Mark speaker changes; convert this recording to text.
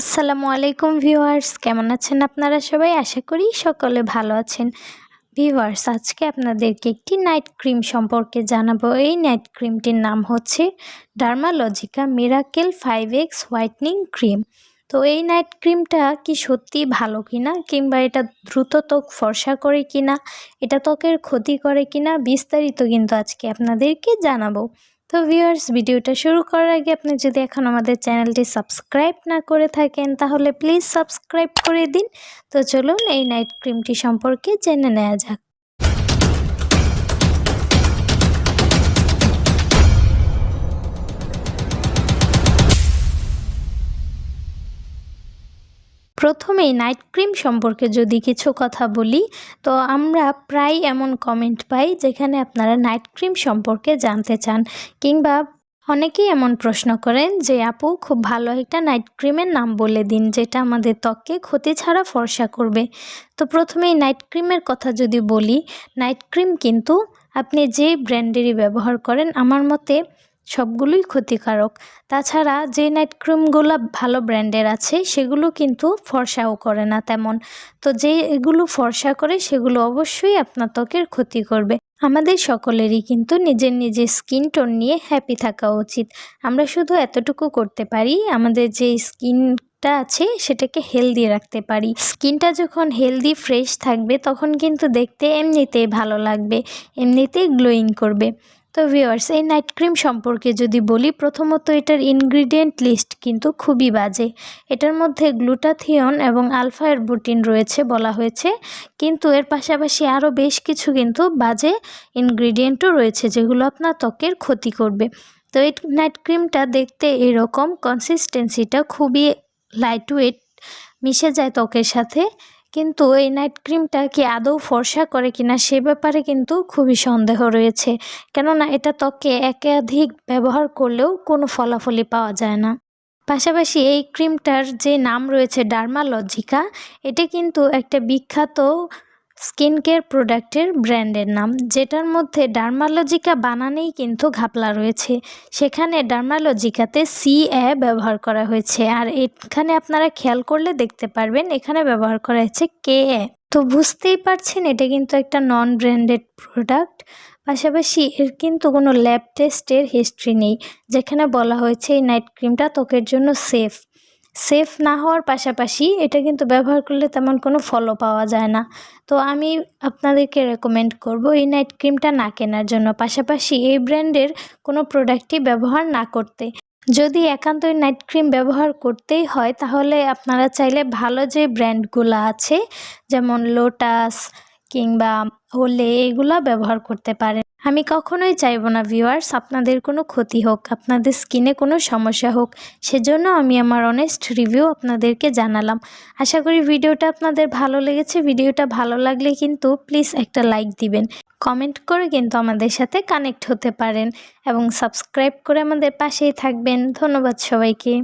Speaker 1: আসসালামু আলাইকুম ভিউয়ার্স, কেমন আছেন আপনারা সবাই? আশা করি সকলে ভালো আছেন। ভিউয়ার্স, আজকে আপনাদেরকে একটি নাইট ক্রিম সম্পর্কে জানাব। এই নাইট ক্রিমটির নাম হচ্ছে Dermalogica miracle five X whitening cream. তো এই নাইট ক্রিমটা কি সত্যি ভালো কিনা, কিংবা এটা দ্রুত ত্বক ফর্সা করে কিনা, এটা ত্বকের ক্ষতি করে কিনা, বিস্তারিত কিন্তু আজকে আপনাদেরকে জানাব। তো ভিউয়ার্স ভিডিওটা শুরু করার আগে আপনি যদি এখন আমাদের চ্যানেলটি সাবস্ক্রাইব না করে থাকেন, তাহলে প্লিজ সাবস্ক্রাইব করে দিন। তো চলুন এই নাইট ক্রিমটি সম্পর্কে জেনে নেওয়া যাক। প্রথমেই নাইট ক্রিম সম্পর্কে যদি কিছু কথা বলি, তো আমরা প্রায় এমন কমেন্ট পাই যেখানে আপনারা নাইট ক্রিম সম্পর্কে জানতে চান কিংবা অনেকেই এমন প্রশ্ন করেন যে, আপু, খুব ভালো একটা নাইট ক্রিমের নাম বলে দিন যেটা আমাদের ত্বককে ক্ষতি ছাড়া ফর্সা করবে। তো প্রথমেই নাইট ক্রিমের কথা যদি বলি, নাইট ক্রিম কিন্তু আপনি যে ব্র্যান্ডেরই ব্যবহার করেন, আমার মতে সবগুলোই ক্ষতিকারক। তাছাড়া যে নাইট ক্রিমগুলো ভালো ব্র্যান্ডের আছে, সেগুলো কিন্তু ফর্সাও করে না তেমন। তো যে এগুলো ফর্সা করে, সেগুলো অবশ্যই আপনার ত্বকের ক্ষতি করবে। আমাদের সকলেরই কিন্তু নিজের নিজের স্কিন টোন নিয়ে হ্যাপি থাকা উচিত। আমরা শুধু এতটুকু করতে পারি, আমাদের যে স্কিনটা আছে, সেটাকে হেলদি রাখতে পারি। স্কিনটা যখন হেলদি ফ্রেশ থাকবে, তখন কিন্তু দেখতে এমনিতেই ভালো লাগবে, এমনিতেই গ্লোয়িং করবে। তো ভিওয়ার্স এই নাইট ক্রিম সম্পর্কে যদি বলি, প্রথমত এটার ইনগ্রিডিয়েন্ট লিস্ট কিন্তু খুবই বাজে। এটার মধ্যে গ্লুটাথিয়ন এবং আলফা এরবুটিন রয়েছে বলা হয়েছে, কিন্তু এর পাশাপাশি আরও বেশ কিছু কিন্তু বাজে ইনগ্রিডিয়েন্টও রয়েছে যেগুলো আপনার ত্বকের ক্ষতি করবে। তো এই নাইট ক্রিমটা দেখতে এরকম কনসিস্টেন্সিটা খুবই লাইট ওয়েট মিশে যায় ত্বকের সাথে। কিন্তু এই নাইট ক্রিমটা কি আদৌ ফর্সা করে কিনা সে ব্যাপারে কিন্তু খুবই সন্দেহ রয়েছে। কেননা এটা ত্বকে একাধিক ব্যবহার করলেও কোনো ফলাফলই পাওয়া যায় না। পাশাপাশি এই ক্রিমটার যে নাম রয়েছে ডার্মালজিকা এটা কিন্তু একটা বিখ্যাত স্কিন কেয়ার প্রোডাক্টের ব্র্যান্ডের নাম, যেটার মধ্যে ডার্মালজিকা বানানেই কিন্তু ঘাপলা রয়েছে। সেখানে ডার্মালজিকাতে সি এ ব্যবহার করা হয়েছে। আর এখানে আপনারা খেয়াল করলে দেখতে পারবেন, এখানে ব্যবহার করা হয়েছে কে এ তো বুঝতেই পারছেন, এটা কিন্তু একটা নন ব্র্যান্ডেড প্রোডাক্ট পাশাপাশি এর কিন্তু কোনো ল্যাব টেস্টের হিস্ট্রি নেই। যেখানে বলা হয়েছে এই নাইট ক্রিমটা ত্বকের জন্য সেফ সেফ না হওয়ার পাশাপাশি এটা কিন্তু ব্যবহার করলে তেমন কোনো ফলো পাওয়া যায় না। তো আমি আপনাদেরকে রেকমেন্ড করব এই নাইট ক্রিমটা না কেনার জন্য। পাশাপাশি এই ব্র্যান্ডের কোনো প্রোডাক্টই ব্যবহার না করতে। যদি একান্তই নাইট ক্রিম ব্যবহার করতেই হয়, তাহলে আপনারা চাইলে ভালো যে ব্র্যান্ডগুলো আছে, যেমন লোটাস কিংবা ওলে এগুলা ব্যবহার করতে পারেন। আমি কখনোই চাইব না ভিউয়ার্স আপনাদের কোনো ক্ষতি হোক, আপনাদের স্কিনে কোনো সমস্যা হোক, সেজন্য আমি আমার অনেস্ট রিভিউ আপনাদেরকে জানালাম। আশা করি ভিডিওটা আপনাদের ভালো লেগেছে। ভিডিওটা ভালো লাগলে কিন্তু প্লিজ একটা লাইক দিবেন। কমেন্ট করে কিন্তু আমাদের সাথে কানেক্ট হতে পারেন এবং সাবস্ক্রাইব করে আমাদের পাশেই থাকবেন। ধন্যবাদ সবাইকে।